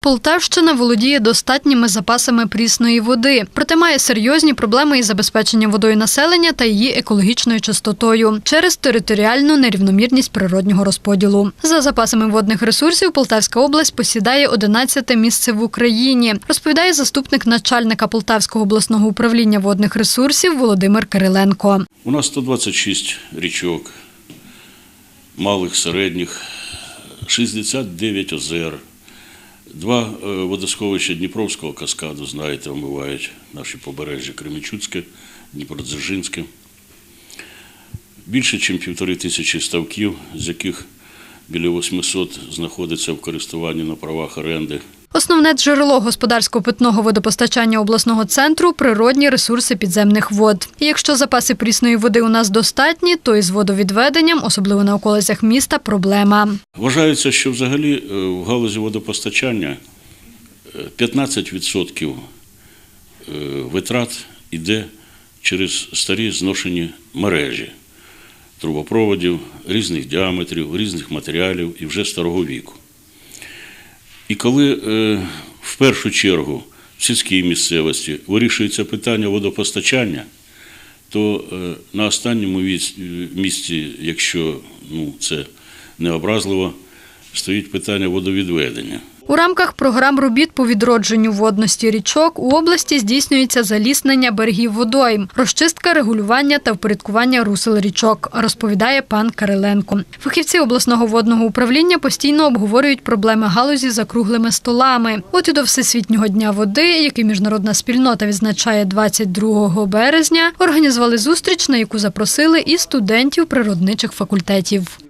Полтавщина володіє достатніми запасами прісної води, проте має серйозні проблеми із забезпеченням водою населення та її екологічною чистотою через територіальну нерівномірність природнього розподілу. За запасами водних ресурсів Полтавська область посідає 11 місце в Україні, розповідає заступник начальника Полтавського обласного управління водних ресурсів Володимир Кириленко. У нас 126 річок, малих, середніх, 69 озер, два е, водосховища Дніпровського каскаду, знаєте, омивають наші побережжя Кременчуцьке, Дніпродзержинське. Більше, ніж півтори тисячі ставків, з яких біля 800 знаходиться в користуванні на правах оренди. Основне джерело господарського питного водопостачання обласного центру природні ресурси підземних вод. Якщо запаси прісної води у нас достатні, то із водовідведенням, особливо на околицях міста, проблема. Вважається, що взагалі е, в галузі водопостачання е, 15% е, витрат йде через старі зношені мережі трубопроводів різних діаметрів, різних матеріалів і вже старого віку. І коли е, в першу чергу в сільській місцевості вирішується питання водопостачання, то е, на останньому віс- місці, якщо ну, це не образливо, стоїть питання водовідведення. У рамках програм робіт по відродженню водності річок у області здійснюється заліснення берегів водойм, розчистка, регулювання та впорядкування русел річок, розповідає пан Кириленко. Фахівці обласного водного управління постійно обговорюють проблеми галузі за круглими столами. От і до Всесвітнього дня води, який міжнародна спільнота відзначає 22 березня, організували зустріч, на яку запросили і студентів природничих факультетів.